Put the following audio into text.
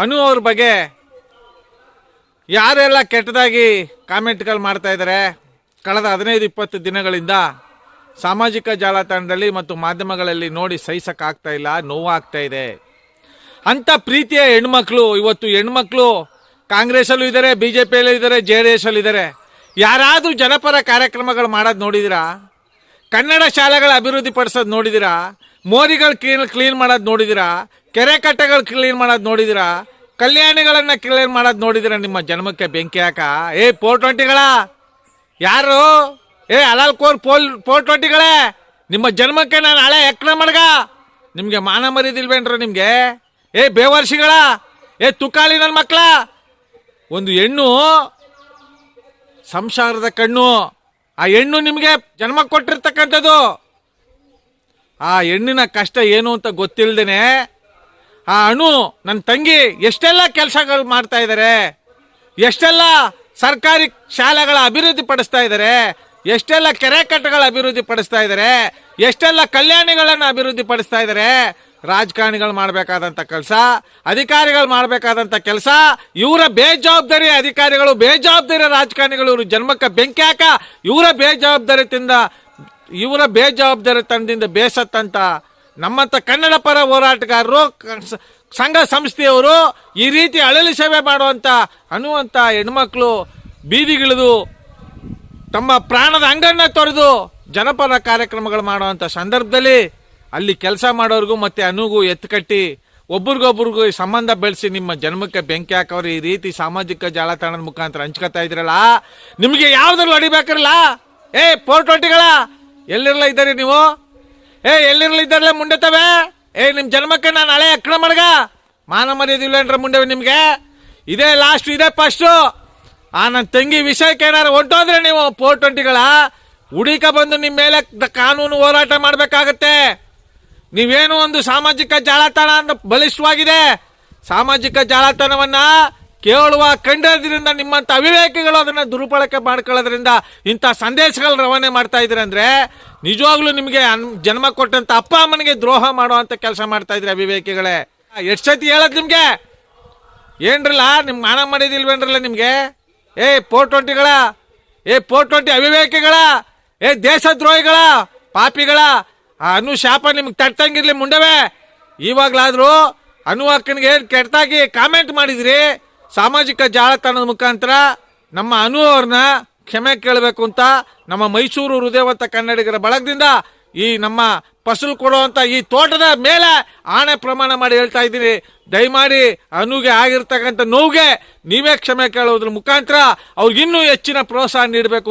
ಅನು ಅವ್ರ ಬಗ್ಗೆ ಯಾರೆಲ್ಲ ಕೆಟ್ಟದಾಗಿ ಕಾಮೆಂಟ್ಗಳು ಮಾಡ್ತಾ ಇದ್ದಾರೆ, ಕಳೆದ ಹದಿನೈದು ಇಪ್ಪತ್ತು ದಿನಗಳಿಂದ ಸಾಮಾಜಿಕ ಜಾಲತಾಣದಲ್ಲಿ ಮತ್ತು ಮಾಧ್ಯಮಗಳಲ್ಲಿ ನೋಡಿ ಸಹಿಸೋಕ್ಕಾಗ್ತಾ ಇಲ್ಲ, ನೋವಾಗ್ತಾ ಇದೆ. ಅಂಥ ಪ್ರೀತಿಯ ಹೆಣ್ಮಕ್ಳು, ಇವತ್ತು ಹೆಣ್ಮಕ್ಳು ಕಾಂಗ್ರೆಸಲ್ಲೂ ಇದ್ದಾರೆ ಬಿ ಜೆ ಪಿಯಲ್ಲೂ ಇದ್ದಾರೆ, ಜೆ ಡಿ ಎಸ್ ಇದ್ದಾರೆ. ಯಾರಾದರೂ ಜನಪರ ಕಾರ್ಯಕ್ರಮಗಳು ಮಾಡೋದು ನೋಡಿದಿರಾ? ಕನ್ನಡ ಶಾಲೆಗಳ ಅಭಿವೃದ್ಧಿ ಪಡಿಸೋದು ನೋಡಿದಿರಾ? ಮೋರಿಗಳು ಕ್ಲೀನ್ ಕ್ಲೀನ್ ಮಾಡೋದು ನೋಡಿದಿರಾ? ಕೆರೆ ಕಟ್ಟೆಗಳು ಕ್ಲೀನ್ ಮಾಡೋದು ನೋಡಿದಿರಾ? ಕಲ್ಯಾಣಿಗಳನ್ನು ಕ್ಲೀನ್ ಮಾಡೋದು ನೋಡಿದಿರ ನಿಮ್ಮ ಜನ್ಮಕ್ಕೆ ಬೆಂಕಿ ಹಾಕ? ಏ ಫೋರ್ ಟ್ವೆಂಟಿಗಳ ಯಾರು? ಏ ಅಲಾಲ್ ಕೋರ್ ಪೋಲ್ ಫೋರ್ ಟ್ವೆಂಟಿಗಳೇ ನಿಮ್ಮ ಜನ್ಮಕ್ಕೆ ನಾನು ಹಳೆ ಎಕ್ರ ಮಡ್ಗ! ನಿಮಗೆ ಮಾನ ಮರಿದಿಲ್ವೇನ್ರ ನಿಮಗೆ? ಏ, ಬೇವರ್ಷಿಗಳ! ಏ, ತುಕಾಲಿ ನನ್ನ ಮಕ್ಕಳ ಒಂದು ಹೆಣ್ಣು, ಸಂಸಾರದ ಕಣ್ಣು, ಆ ಹೆಣ್ಣು ನಿಮಗೆ ಜನ್ಮ ಕೊಟ್ಟಿರ್ತಕ್ಕಂಥದ್ದು. ಆ ಹೆಣ್ಣಿನ ಕಷ್ಟ ಏನು ಅಂತ ಗೊತ್ತಿಲ್ಲದೇನೆ ಆ ಅಣು ನನ್ನ ತಂಗಿ ಎಷ್ಟೆಲ್ಲ ಕೆಲಸಗಳು ಮಾಡ್ತಾ ಇದ್ದಾರೆ ಎಷ್ಟೆಲ್ಲ ಸರ್ಕಾರಿ ಶಾಲೆಗಳ ಅಭಿವೃದ್ಧಿ ಪಡಿಸ್ತಾ ಇದ್ದಾರೆ ಎಷ್ಟೆಲ್ಲ ಕೆರೆ ಕಟ್ಟಗಳ ಅಭಿವೃದ್ಧಿ ಪಡಿಸ್ತಾ ಇದ್ದಾರೆ ಎಷ್ಟೆಲ್ಲ ಕಲ್ಯಾಣಿಗಳನ್ನು ಅಭಿವೃದ್ಧಿ ಪಡಿಸ್ತಾ ಇದ್ದಾರೆ ರಾಜಕಾರಣಿಗಳು ಮಾಡಬೇಕಾದಂಥ ಕೆಲಸ, ಅಧಿಕಾರಿಗಳು ಮಾಡಬೇಕಾದಂಥ ಕೆಲಸ, ಇವರ ಬೇಜವಾಬ್ದಾರಿ ಅಧಿಕಾರಿಗಳು, ಬೇಜವಾಬ್ದಾರಿ ರಾಜಕಾರಣಿಗಳು, ಇವರು ಜನ್ಮಕ್ಕೆ ಬೆಂಕಿ ಹಾಕ, ಇವರ ಬೇಜವಾಬ್ದಾರಿತಿಂದ ಇವರ ಬೇಜವಾಬ್ದಾರಿತನದಿಂದ ಬೇಸತ್ತಂತ ನಮ್ಮಂಥ ಕನ್ನಡ ಪರ ಹೋರಾಟಗಾರರು ಸಂಘ ಸಂಸ್ಥೆಯವರು ಈ ರೀತಿ ಅಳಲು ಸೇವೆ ಮಾಡುವಂಥ ಅನ್ನುವಂಥ ಹೆಣ್ಮಕ್ಳು ಬೀದಿಗಿಳಿದು ತಮ್ಮ ಪ್ರಾಣದ ಅಂಗನ್ನ ತೊರೆದು ಜನಪರ ಕಾರ್ಯಕ್ರಮಗಳು ಮಾಡುವಂಥ ಸಂದರ್ಭದಲ್ಲಿ ಅಲ್ಲಿ ಕೆಲಸ ಮಾಡೋರಿಗೂ ಮತ್ತೆ ಅನುಗೂ ಎತ್ತುಕಟ್ಟಿ ಒಬ್ರಿಗೊಬ್ರಿಗೂ ಈ ಸಂಬಂಧ ಬೆಳೆಸಿ ನಿಮ್ಮ ಜನ್ಮಕ್ಕೆ ಬೆಂಕಿ ಹಾಕೋರು ಈ ರೀತಿ ಸಾಮಾಜಿಕ ಜಾಲತಾಣದ ಮುಖಾಂತರ ಹಂಚ್ಕೊತಾ ಇದ್ರಲ್ಲ ನಿಮಗೆ ಯಾವುದ್ರಲ್ಲಿ ಹೊಡಿಬೇಕಿರಲ್ಲ ಏ ಫೋರ್ ಟ್ವೆಂಟಿಗಳ ಎಲ್ಲಿರಲ್ಲ ಇದ್ದೀರಿ ನೀವು? ಏ, ಎಲ್ಲಿರ್ಲಿದ್ದಾರಲ್ಲ ಮುಂಡೆ ತವೆ? ಏ ನಿಮ್ಮ ಜನ್ಮಕ್ಕೆ ನಾನು ಹಳೆ ಅಕ್ರಮ ಮಡ್ಗ? ಮಾನ ಮರ್ಯಾದಿಲ್ವೇನ್ರ ಮುಂಡೆವೆ ನಿಮಗೆ? ಇದೇ ಲಾಸ್ಟ್ ಇದೇ ಫಸ್ಟು ಆ ನನ್ನ ತಂಗಿ ವಿಷಯಕ್ಕೆ ಏನಾರು ಹೊಂಟೋದ್ರೆ ನೀವು ಫೋರ್ ಟ್ವೆಂಟಿಗಳ ಹುಡುಕ ಬಂದು ನಿಮ್ಮ ಮೇಲೆ ಕಾನೂನು ಹೋರಾಟ ಮಾಡಬೇಕಾಗತ್ತೆ. ನೀವೇನು ಒಂದು ಸಾಮಾಜಿಕ ಜಾಲತಾಣ ಅಂತ ಬಲಿಷ್ಠವಾಗಿದೆ. ಸಾಮಾಜಿಕ ಜಾಲತಾಣವನ್ನ ಕೇಳುವ ಕಂಡದ್ರಿಂದ ನಿಮ್ಮಂತ ಅವಿವೇಕಿಗಳು ಅದನ್ನ ದುರುಪಳಕೆ ಮಾಡ್ಕೊಳ್ಳೋದ್ರಿಂದ ಇಂಥ ಸಂದೇಶಗಳು ರವಾನೆ ಮಾಡ್ತಾ ಇದ್ರಂದ್ರೆ ನಿಜವಾಗ್ಲೂ ನಿಮಗೆ ಜನ್ಮ ಕೊಟ್ಟಂತ ಅಪ್ಪ ಅಮ್ಮನಿಗೆ ದ್ರೋಹ ಮಾಡುವಂತ ಕೆಲಸ ಮಾಡ್ತಾ ಇದ್ರಿ ಅವಿವೇಕಿಗಳೇ. ಎಷ್ಟು ಸತಿ ಹೇಳದ್ ನಿಮ್ಗೆ? ಏನ್ರಲ್ಲ, ನಿಮ್ ಮಾನ ಮಾಡಿದಿಲ್ವೇನ್ರಲ್ಲ ನಿಮ್ಗೆ? ಏ ಫೋರ್ ಟ್ವೆಂಟಿಗಳ ಏ ಫೋರ್ ಟ್ವೆಂಟಿ ಅವಿವೇಕಿಗಳ, ಏ, ದೇಶದ್ರೋಹಿಗಳ, ಪಾಪಿಗಳ, ಆ ಅನು ಶಾಪ ನಿಮ್ಗೆ ತಟ್ಟಂಗಿರ್ಲಿ ಮುಂಡವೆ. ಇವಾಗ್ಲಾದ್ರೂ ಅನು ಕೆಟ್ಟದಾಗಿ ಕಾಮೆಂಟ್ ಮಾಡಿದ್ರಿ? ಸಾಮಾಜಿಕ ಜಾಲತಾಣದ ಮುಖಾಂತರ ನಮ್ಮ ಅನು ಅವ್ರನ್ನ ಕ್ಷಮೆ ಕೇಳಬೇಕು ಅಂತ ನಮ್ಮ ಮೈಸೂರು ಹೃದಯವಂತ ಕನ್ನಡಿಗರ ಬಳಗದಿಂದ ಈ ನಮ್ಮ ಫಸಲು ಕೊಡುವಂತ ಈ ತೋಟದ ಮೇಲೆ ಆಣೆ ಪ್ರಮಾಣ ಮಾಡಿ ಹೇಳ್ತಾ ಇದ್ದೀನಿ. ದಯಮಾಡಿ ಅನುಗೆ ಆಗಿರ್ತಕ್ಕಂಥ ನೋವಿಗೆ ನೀವೇ ಕ್ಷಮೆ ಕೇಳೋದ್ರ ಮುಖಾಂತರ ಅವ್ರಿಗಿನ್ನೂ ಹೆಚ್ಚಿನ ಪ್ರೋತ್ಸಾಹ ನೀಡಬೇಕು.